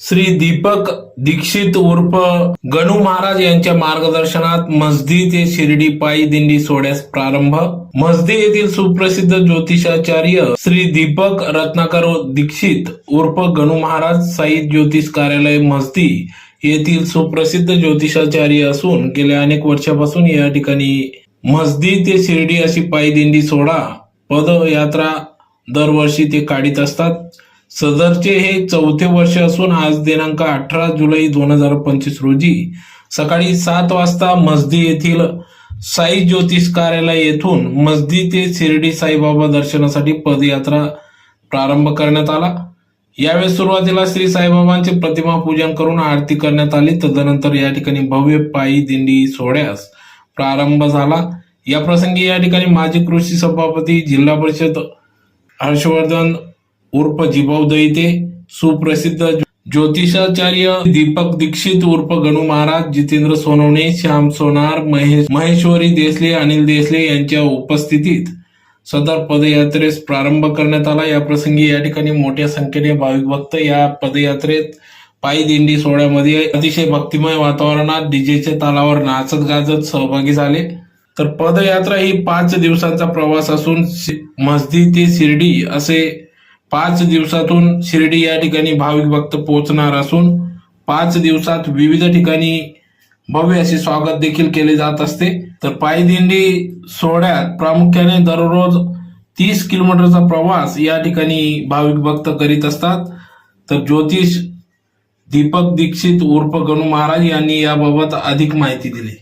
श्री दीपक दीक्षित उर्फ गणू महाराज यांच्या मार्गदर्शनात मस्दी ते शिर्डी पायी दिंडी सोहळ्यास प्रारंभ. मस्दी येथील सुप्रसिद्ध ज्योतिषाचार्य श्री दीपक रत्नाकर दीक्षित उर्फ गणू महाराज साईद ज्योतिष कार्यालय मस्दी येथील सुप्रसिद्ध ज्योतिषाचार्य असून गेल्या अनेक वर्षापासून या ठिकाणी मस्दी ते शिर्डी अशी पायी दिंडी सोहळा पदयात्रा दरवर्षी ते काढीत असतात. सदरचे हे चौथे वर्ष असून आज दिनांक अठरा जुलै दोन हजार पंचवीस रोजी सकाळी सात वाजता मस्दी येथील साई ज्योतिष कार्यालय येथून मस्दी ते शिर्डी साईबाबा दर्शनासाठी पदयात्रा प्रारंभ करण्यात आला. यावेळी सुरुवातीला श्री साईबाबांचे प्रतिमा पूजन करून आरती करण्यात आली. तदनंतर या ठिकाणी भव्य पायी दिंडी सोहळ्यास प्रारंभ झाला. या प्रसंगी या ठिकाणी माजी कृषी सभापती जिल्हा परिषद हर्षवर्धन उर्फ जिभाऊ दैते सुप्रसिद्ध ज्योतिषाचार्य दीपक दीक्षित उर्फ गणू महाराज जितेंद्र सोनवणे श्याम सोनार महेश महेश्वरी देसले अनिल देसले यांच्या उपस्थितीत सदर पदयात्रेस प्रारंभ करण्यात आला. या प्रसंगी या ठिकाणी मोठ्या संख्येने भाविक भक्त या पदयात्रेत पायी दिंडी सोहळ्यामध्ये अतिशय भक्तिमय वातावरणात डीजेच्या तालावर नाचत गाजत सहभागी झाले. तर पदयात्रा ही पाच दिवसांचा प्रवास असून शि- ते शिर्डी असे पाच दिवसातून शिर्डी या ठिकाणी भाविक भक्त पोहोचणार असून पाच दिवसात विविध ठिकाणी भव्य असे स्वागत देखील केले जात असते. तर पायदिंडी सोहळ्यात प्रामुख्याने दररोज तीस किलोमीटरचा प्रवास या ठिकाणी भाविक भक्त करीत असतात. तर ज्योतिष दीपक दीक्षित उर्फ गणू महाराज यांनी याबाबत अधिक माहिती दिली.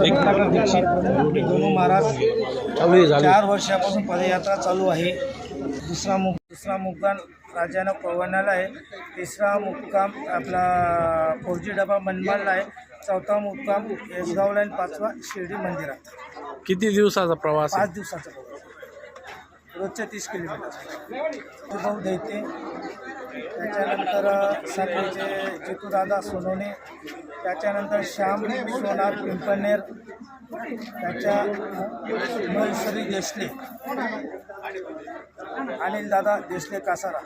रत्नाकर दीक्षित गणू महाराज. चार वर्षापासून पदयात्रा चालू आहे. दुसरा मुक दुसरा मुक्काम राजानं पवनाला आहे. तिसरा मुक्काम आपला फोरजी डबा मनमाडला आहे. चौथा मुक्काम येसगावला आणि पाचवा शिर्डी मंदिरात. किती दिवसाचा प्रवास पाच दिवसाचा प्रवास रोजच्या तीस किलोमीटर. अनुभव देते. त्याच्यानंतर साखरेचे जितूदादा सोनवणे त्याच्यानंतर श्याम विश्वनाथ पिंपनेर त्याच्या महेश्वरी देशले अनिल दादा देशले कासारा.